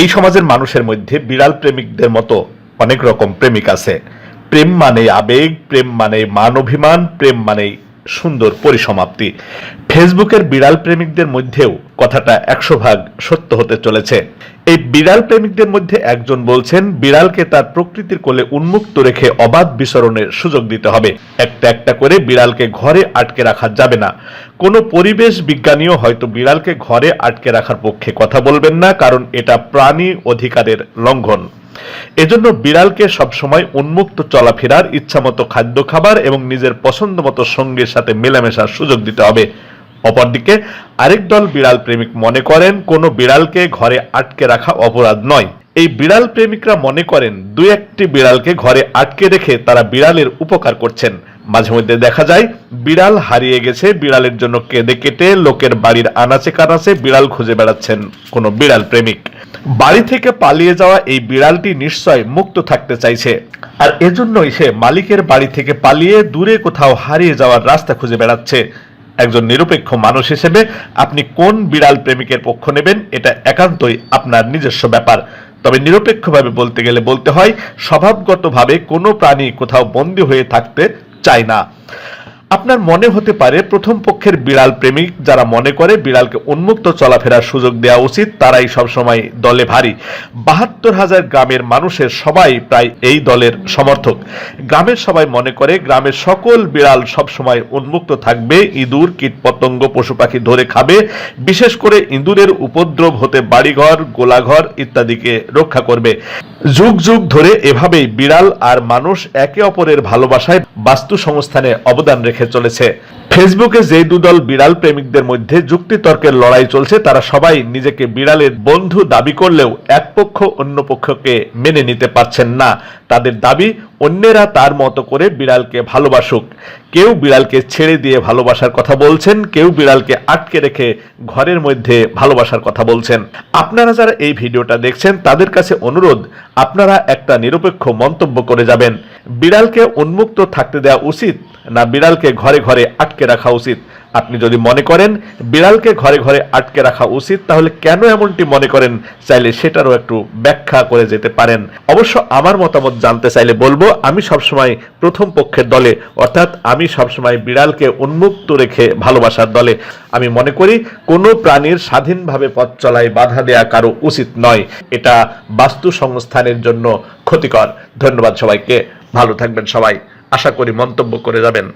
এই সমাজের মানুষের মধ্যে বিড়াল প্রেমিকদের মতো অনেক রকম প্রেমিক আছে। প্রেম মানে আবেগ, প্রেম মানে মান অভিমান, প্রেম মানে সুন্দর পরিসমাপ্তি। ফেসবুকের বিড়াল প্রেমিকদের মধ্যেও কথাটা একশো ভাগ সত্য হতে চলেছে। এই বিড়াল প্রেমিকদের মধ্যে একজন বলছেন, বিড়ালকে তার প্রকৃতির কোলে উন্মুক্ত রেখে অবাধ বিচরণের সুযোগ দিতে হবে। একটা একটা করে বিড়ালকে ঘরে আটকে রাখা যাবে না। কোনো পরিবেশ বিজ্ঞানীও হয়তো বিড়ালকে ঘরে আটকে রাখার পক্ষে কথা বলবেন না, কারণ এটা প্রাণী অধিকারের লঙ্ঘন। এজন্য বিড়ালকে সবসময় উন্মুক্ত চলাফেরার ইচ্ছামতো খাদ্য খাবার এবং নিজের পছন্দ মতো সঙ্গীর সাথে মেলামেশার সুযোগ দিতে হবে। অপরদিকে, আরেক দল বিড়াল প্রেমিক মনে করেন কোনো বিড়ালকে ঘরে আটকে রাখা অপরাধ নয়। এই বিড়াল প্রেমিকরা মনে করেন, দুই একটি বিড়ালকে ঘরে আটকে রেখে তারা বিড়ালের উপকার করছেন। মাঝে মধ্যে দেখা যায়, বিড়াল হারিয়ে গেছে, বিড়ালের জন্য কেঁদে কেটে লোকের বাড়ির আনাচে কানাচে বিড়াল খুঁজে বেড়াচ্ছেন কোনো বিড়াল প্রেমিক। বাড়ি থেকে পালিয়ে যাওয়া এই বিড়ালটি নিশ্চয় মুক্ত থাকতে চাইছে। আর এজন্যই সে মালিকের বাড়ি থেকে পালিয়ে দূরে কোথাও হারিয়ে যাওয়ার রাস্তা খুঁজে বেড়াচ্ছে। একজন নিরপেক্ষ মানুষ হিসেবে আপনি কোন বিড়াল প্রেমিকের পক্ষ নেবেন, এটা একান্তই আপনার নিজস্ব ব্যাপার। তবে নিরপেক্ষভাবে বলতে গেলে বলতে হয়, স্বভাবগতভাবে কোনো প্রাণী কোথাও বন্দী হয়ে থাকতে চায় না। আপনার মনে হতে পারে প্রথম পক্ষের বিড়াল প্রেমিক যারা মনে করে বিড়ালকে উন্মুক্ত চলাফেরার সুযোগ দেওয়া উচিত, তারাই সবসময় দলে ভারী। বাহাত্তর হাজার গ্রামের মানুষের সবাই প্রায় এই দলের সমর্থক। গ্রামের সবাই মনে করে গ্রামের সকল বিড়াল সবসময় উন্মুক্ত থাকবে, ইঁদুর, কীটপতঙ্গ, পশু পাখি ধরে খাবে, বিশেষ করে ইঁদুরের উপদ্রব হতে বাড়িঘর, গোলাঘর ইত্যাদিকে রক্ষা করবে। যুগ যুগ ধরে এভাবেই বিড়াল আর মানুষ একে অপরের ভালোবাসায় বাস্তু সংস্থানে অবদান রেখে চলেছে। ফেসবুকে যে দুদল বিড়াল প্রেমিকদের মধ্যে যুক্তিতর্কের লড়াই চলছে, তারা সবাই নিজেকে বিড়ালের বন্ধু দাবি করলেও এক পক্ষ অন্য পক্ষকে মেনে নিতে পারছেন না। তাদের দাবি, অন্যেরা তার মতো করে বিড়ালকে ভালোবাসুক। কেউ বিড়ালকে ছেড়ে দিয়ে ভালোবাসার কথা বলছেন, কেউ বিড়ালকে আটকে রেখে ঘরের মধ্যে ভালোবাসার কথা বলছেন। আপনারা যারা এই ভিডিওটা দেখছেন, তাদের কাছে অনুরোধ, আপনারা একটা নিরপেক্ষ মন্তব্য করে যাবেন। বিড়ালকে উন্মুক্ত থাকতে দেওয়া উচিত। না বিড়ালকে ঘরে ঘরে আটকে রাখা উচিত। আপনি যদি মনে করেন বিড়ালকে ঘরে ঘরে আটকে রাখা উচিত, তাহলে কেন এমনটি মনে করেন? চাইলে সেটারও একটু ব্যাখ্যা করে যেতে পারেন। অবশ্য আমার মতামত জানতে চাইলে বলব, আমি সবসময় প্রথম পক্ষের দলে, অর্থাৎ আমি সবসময় বিড়ালকে উন্মুক্ত রেখে ভালোবাসার দলে। আমি মনে করি কোনো প্রাণীর স্বাধীনভাবে পথ চলায় বাধা দেয়া কারও উচিত নয়। এটা বাস্তু সংস্থানের জন্য ক্ষতিকর। ধন্যবাদ সবাইকে। ভালো থাকবেন সবাই। আশা করি মন্তব্য করে যাবেন।